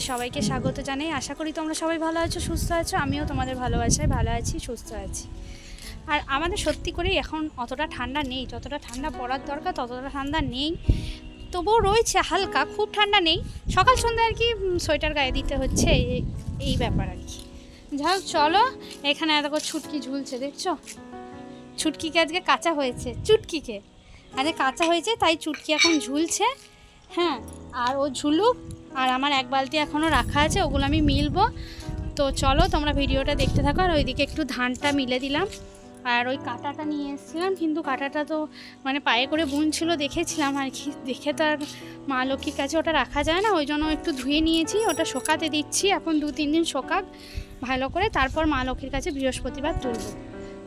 তোমাদের সবাইকে স্বাগত জানাই। আশা করি তোমরা সবাই ভালো আছো, সুস্থ আছো। আমিও তোমাদের ভালোবাসায় ভালো আছি, সুস্থ আছি। আর আমাদের সত্যি করেই এখন অতটা ঠান্ডা নেই। যতটা ঠান্ডা পড়ার দরকার, ততটা ঠান্ডা নেই। তবুও রয়েছে হালকা, খুব ঠান্ডা নেই। সকাল সন্ধ্যা আর কি সোয়েটার গায়ে দিতে হচ্ছে এই- ব্যাপার আর কি। যাই হোক, চলো, এখানে এত ছুটকি ঝুলছে, দেখছ? ছুটকিকে আজকে কাঁচা হয়েছে, চুটকিকে। আজকে কাঁচা হয়েছে, তাই চুটকি এখন ঝুলছে। হ্যাঁ আর ও ঝুলুক, আর আমার এক বালতি এখনও রাখা আছে, ওগুলো আমি মিলবো। তো চলো, তোমরা ভিডিওটা দেখতে থাকো, আর ওইদিকে একটু ধানটা মিলে দিলাম। আর ওই কাঁটাটা নিয়ে এসেছিলাম, কিন্তু কাঁটাটা তো মানে পায়ে করে বুন ছিল, দেখেছিলাম আর কি। দেখে তো আর মা লক্ষ্মীর কাছে ওটা রাখা যায় না, ওই জন্য একটু ধুয়ে নিয়েছি, ওটা শোকাতে দিচ্ছি, এখন দু তিন দিন শোকাক ভালো করে, তারপর মা লক্ষ্মীর কাছে বৃহস্পতিবার তুলবো।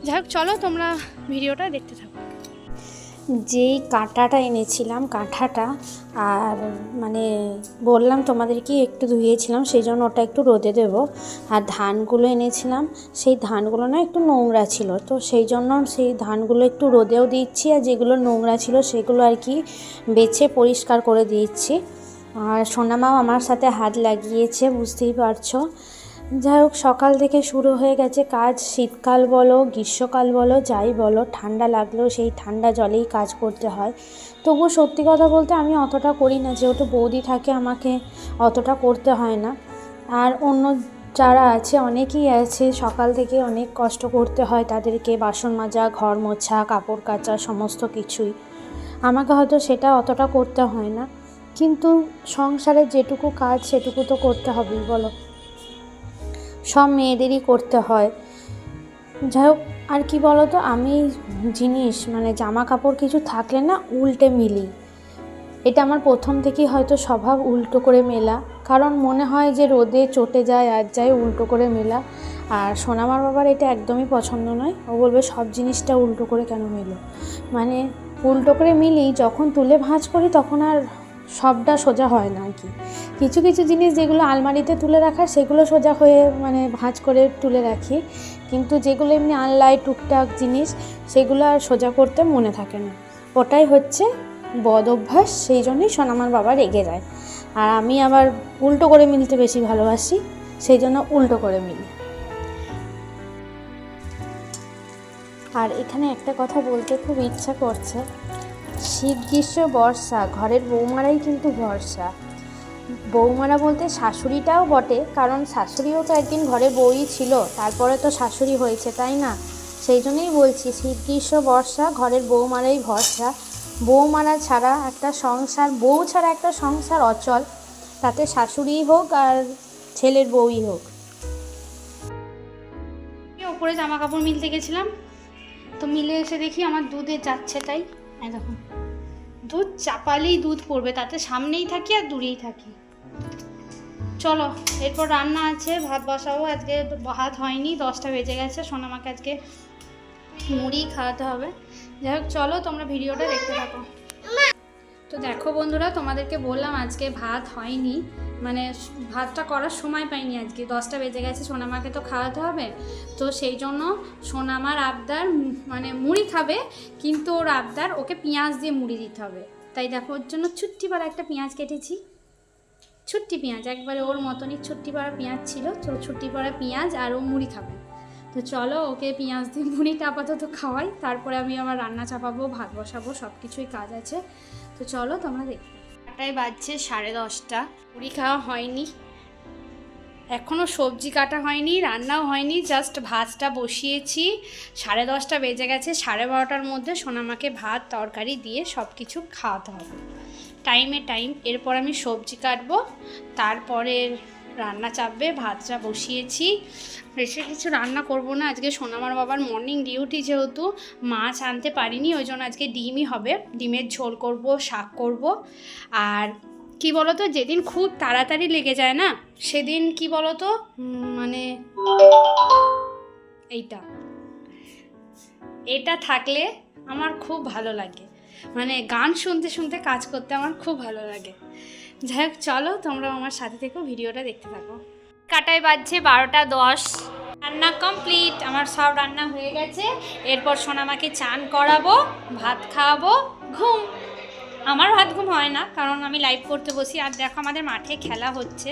যাই হোক, চলো, তোমরা ভিডিওটা দেখতে থাকো। যেই কাঁটাটা এনেছিলাম, কাঁঠাটা, আর মানে বললাম তোমাদেরকে একটু ধুয়েছিলাম, সেই জন্য ওটা একটু রোদে দেবো। আর ধানগুলো এনেছিলাম, সেই ধানগুলো না একটু নোংরা ছিল, তো সেই জন্য সেই ধানগুলো একটু রোদেও দিচ্ছি, আর যেগুলো নোংরা ছিল সেগুলো আর কি বেছে পরিষ্কার করে দিচ্ছি। আর সোনামাও আমার সাথে হাত লাগিয়েছে, বুঝতেই পারছ। যাই হোক, সকাল থেকে শুরু হয়ে গেছে কাজ। শীতকাল বলো, গ্রীষ্মকাল বলো, যাই বলো, ঠান্ডা লাগলেও সেই ঠান্ডা জলেই কাজ করতে হয়। তবুও সত্যি কথা বলতে আমি অতটা করি না, যেহেতু বৌদি থাকে, আমাকে অতটা করতে হয় না। আর অন্য যারা আছে, অনেকেই আছে, সকাল থেকে অনেক কষ্ট করতে হয় তাদেরকে, বাসন মাজা, ঘর মোছা, কাপড় কাচা, সমস্ত কিছুই। আমাকে হয়তো সেটা অতটা করতে হয় না। কিন্তু সংসারের যেটুকু কাজ, সেটুকু তো করতে হবেই, বলো। সব মেয়েদেরই করতে হয়। যাই হোক, আর কি বলো তো আমি জিনিস মানে জামা কাপড় কিছু থাকলে না উল্টে মিলি। এটা আমার প্রথম থেকেই হয়তো স্বভাব উল্টো করে মেলা। কারণ মনে হয় যে রোদে চটে যায়, আর যায় উল্টো করে মেলা। আর সোনামার বাবার এটা একদমই পছন্দ নয়। ও বলবে, সব জিনিসটা উল্টো করে কেন মেলো? মানে উল্টো করে মিলি, যখন তুলে ভাঁজ করি, তখন আর সবটা সোজা হয় না আর কি। কিছু কিছু জিনিস যেগুলো আলমারিতে তুলে রাখা সেগুলো সোজা হয়ে মানে ভাঁজ করে তুলে রাখি। কিন্তু যেগুলো এমনি আনলাই টুকটাক জিনিস, সেগুলো আর সোজা করতে মনে থাকে না। ওটাই হচ্ছে বদ অভ্যাস, সেই জন্যই সোনামার বাবা রেগে যায়। আর আমি আবার উল্টো করে মিলতে বেশি ভালোবাসি, সেই জন্য উল্টো করে মিলি। আর এখানে একটা কথা বলতে খুব ইচ্ছা করছে। শীত গ্রীষ্ম, বর্ষা, ঘরের বৌমারাই কিন্তু ভরসা। বৌমারা বলতে শাশুড়িটাও বটে, কারণ শাশুড়িও তো একদিন ঘরে বউই ছিল, তারপরে তো শাশুড়ি হয়েছে, তাই না? সেই জন্যই বলছি শীত গ্রীষ্ম, বর্ষা, ঘরের বৌমারাই ভরসা। বৌমারা ছাড়া একটা সংসার, বউ ছাড়া একটা সংসার অচল। তাতে শাশুড়িই হোক আর ছেলের বউই হোক। ওপরে জামা কাপড় মিলতে গেছিলাম, তো মিলে এসে দেখি আমার দুধে যাচ্ছে তাই। এই দেখুন। দুধ চাপালেই দুধ পড়বে, তাতে সামনেই থাকি আর দূরেই থাকি। চলো, এরপর রান্না আছে, ভাত বসাবো। আজকে ভাত হয়নি, দশটা বেজে গেছে। সোনামাকে আজকে মুড়ি খাওয়াতে হবে। যাই হোক, চলো তোমরা ভিডিওটা দেখতে থাকো। তো দেখো বন্ধুরা, তোমাদেরকে বললাম আজকে ভাত হয়নি। মানে ভাতটা করার সময় পাইনি আজকে। দশটা বেজে গেছে, সোনামাকে তো খাওয়াতে হবে। তো সেই জন্য সোনামার আবদার মানে মুড়ি খাবে, কিন্তু ওর আবদার ওকে পেঁয়াজ দিয়ে মুড়ি দিতে হবে। তাই দেখো, ওর জন্য ছুট্টি পাড়া একটা পেঁয়াজ কেটেছি। ছুট্টি পেঁয়াজ, একবারে ওর মতনই ছুট্টি পাড়া পেঁয়াজ ছিল, তো ছুট্টি পাড়া পেঁয়াজ আর ও মুড়ি খাবে। তো চলো ওকে পেঁয়াজ দিয়ে মুড়িটা আপাতত খাওয়াই, তারপরে আমি আমার রান্না চাপাবো, ভাত বসাবো সব কিছুই কাজ আছে। তো চলো তোমরা দেখো আটায় বাজছে, সাড়ে দশটা। পুরি খাওয়া হয়নি। এখনও সবজি কাটা হয়নি, রান্নাও হয়নি জাস্ট ভাতটা বসিয়েছি। সাড়ে দশটা বেজে গেছে, সাড়ে বারোটার মধ্যে সোনামাকে ভাত, তরকারি দিয়ে সব কিছু খাওয়াতে হবে। টাইমে টাইম এরপর আমি সবজি কাটবো তারপরে রান্না চাপবে ভাতটা বসিয়েছি। বেশি কিছু রান্না করব না, আজকে সোনামার বাবার মর্নিং ডিউটি যেহেতু, মাছ আনতে পারিনি, ওই জন্য আজকে ডিমই হবে। ডিমের ঝোল করব, শাক করব। আর কি বলতো, যেদিন খুব তাড়াতাড়ি লেগে যায় না, সেদিন কি বলতো মানে এইটা। এটা থাকলে আমার খুব ভালো লাগে। মানে গান শুনতে শুনতে কাজ করতে আমার খুব ভালো লাগে। যাই হোক, চলো তোমরা আমার সাথে থেকেও ভিডিওটা দেখতে থাকো। কাটায় বাজছে বারোটা দশ। রান্না কমপ্লিট আমার সব রান্না হয়ে গেছে। এরপর সোনামাকে চান করাবো, ভাত খাওয়াবো, ঘুম। আমার ভাত ঘুম হয় না, কারণ আমি লাইভ করতে বসি। আর দেখো আমাদের মাঠে খেলা হচ্ছে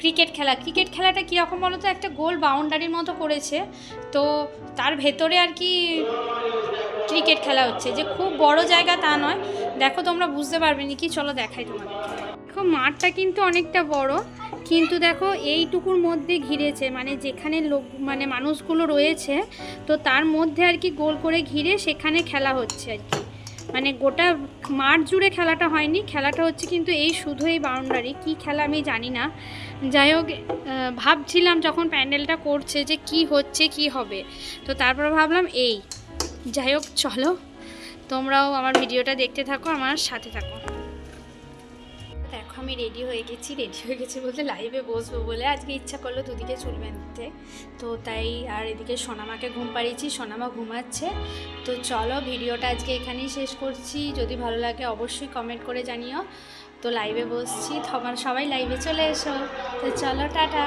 ক্রিকেট খেলা। ক্রিকেট খেলাটা কীরকম বলো তো একটা গোল বাউন্ডারির মতো করেছে। তো তার ভেতরে আর কি ক্রিকেট খেলা হচ্ছে। যে খুব বড় জায়গা তা নয়। দেখো তোমরা বুঝতে পারবে নি কি, চলো দেখাই তোমাদের দেখো, মাঠটা কিন্তু অনেকটা বড়। কিন্তু দেখো, এইটুকুর মধ্যে ঘিরেছে। মানে যেখানে লোক মানে মানুষগুলো রয়েছে, তো তার মধ্যে আর কি গোল করে ঘিরে সেখানে খেলা হচ্ছে আর কি। মানে গোটা মাঠ জুড়ে খেলাটা হয়নি। খেলাটা হচ্ছে কিন্তু এই শুধু এই বাউন্ডারি কী খেলা আমি জানি না। যাই হোক ভাবছিলাম যখন প্যান্ডেলটা করছে যে কি হচ্ছে, কি হবে, তো তারপর ভাবলাম এই। যাই হোক, চলো। তোমরাও আমার ভিডিওটা দেখতে থাকো, আমার সাথে থাকো। দেখো আমি রেডি হয়ে গেছি রেডি হয়ে গেছি বলতে লাইভে বসবো বলে। আজকে ইচ্ছা করল দুদিকে চুল বেঁধতে। তো তাই আর এদিকে সোনামাকে ঘুম পাড়িয়েছি, সোনামা ঘুমাচ্ছে। তো চলো ভিডিওটা আজকে এখানেই শেষ করছি। যদি ভালো লাগে অবশ্যই কমেন্ট করে জানিও। তো লাইভে বসছি। তোমার সবাই লাইভে চলে এসো। তো চলো, টাটা।